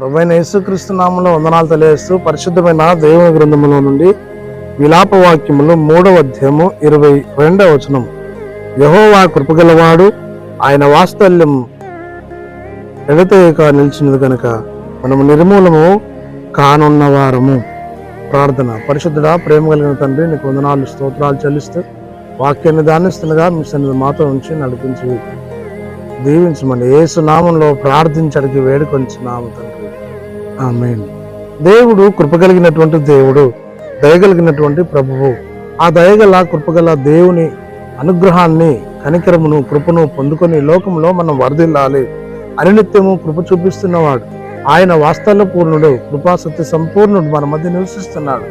ప్రభైన యేసుక్రీస్తునామంలో వందనాలు తెలియజేస్తూ పరిశుద్ధమైన దేవుని గ్రంథములో నుండి విలాప వాక్యములు మూడవ అధ్యాయము ఇరవై రెండవ వచనం. యహోవా కృపగలవాడు ఆయన వాత్సల్యం ఎడతేక నిలిచినది కనుక మనము నిర్మూలము కానున్న వారము. ప్రార్థన. పరిశుద్ధుడా ప్రేమ కలిగిన తండ్రి నీకు వందనాలు స్తోత్రాలు చెల్లిస్తూ వాక్యాన్ని దానిస్తుండగా మీ సన్నిధి మాతో ఉంచి నడిపించి. దీవించమని యేసు నామంలో ప్రార్థించడానికి వేడుకొంచున్నాము తండ్రి. దేవుడు కృప కలిగినటువంటి దేవుడు దయగలిగినటువంటి ప్రభువు. ఆ దయగల కృపగల దేవుని అనుగ్రహాన్ని కనికరమును కృపను పొందుకొని లోకంలో మనం వరదిల్లాలి అనినిత్యము కృప చూపిస్తున్నవాడు. ఆయన వాస్తవ పూర్ణుడు కృపా సంపూర్ణుడు మన మధ్య నివసిస్తున్నాడు.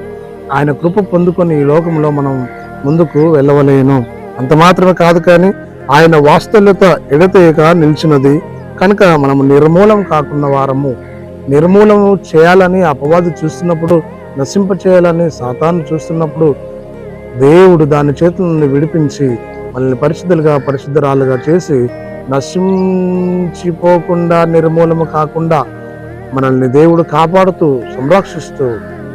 ఆయన కృప పొందుకొని ఈ లోకంలో మనం ముందుకు వెళ్ళవలేను. అంత మాత్రమే కాదు కానీ ఆయన వాస్తవ్యత ఎడతేయక నిలిచినది. కనుక మనము నిర్మూలం కాకున్న వారము. నిర్మూలము చేయాలని అపవాది చూస్తున్నప్పుడు నశింప చేయాలని సాతాను చూస్తున్నప్పుడు దేవుడు దాని చేతుల నుండి విడిపించి మనల్ని పరిశుద్ధులుగా పరిశుద్ధరాలుగా చేసి నశించిపోకుండా నిర్మూలము కాకుండా మనల్ని దేవుడు కాపాడుతూ సంరక్షిస్తూ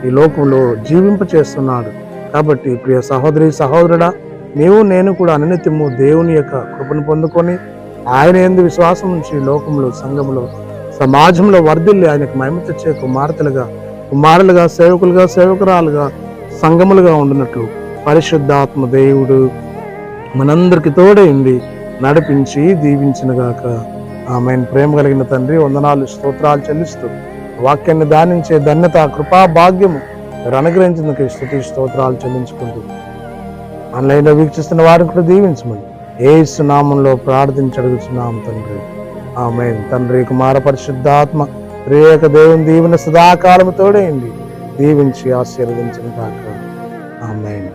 ఈ లోకంలో జీవింప చేస్తున్నాడు. కాబట్టి ప్రియ సహోదరి సహోదరుడా నీవు నేను కూడా అనునిత్యము దేవుని యొక్క కృపను పొందుకొని ఆయన ఎందు విశ్వాసం నుంచి లోకంలో సంఘంలో సమాజంలో వర్ధిల్లి ఆయనకు మహిమ తెచ్చే కుమార్తెలుగా కుమారులుగా సేవకులుగా సేవకురాలుగా సంగములుగా ఉండినట్లు పరిశుద్ధాత్మ దేవుడు మనందరికి తోడైంది నడిపించి దీవించినగాక. ఆమె ప్రేమ కలిగిన తండ్రి వందనాలు స్తోత్రాలు చెల్లిస్తూ వాక్యాన్ని దానించే ధన్యత కృపా భాగ్యము మీరు అనుగ్రహించినందుకు స్థుతి స్తోత్రాలు చెల్లించుకుంటూ ఆన్లైన్లో వీక్షిస్తున్న వారిని కూడా దీవించమని ఏసు నామంలో ప్రార్థించడుగుతున్నాం తండ్రి. ఆమె తండ్రి కుమార పరిశుద్ధాత్మ ప్రియక దేవుని దీవెన సదాకాలము తోడైంది. దీవించి ఆశీర్వదించిన కాక ఆమె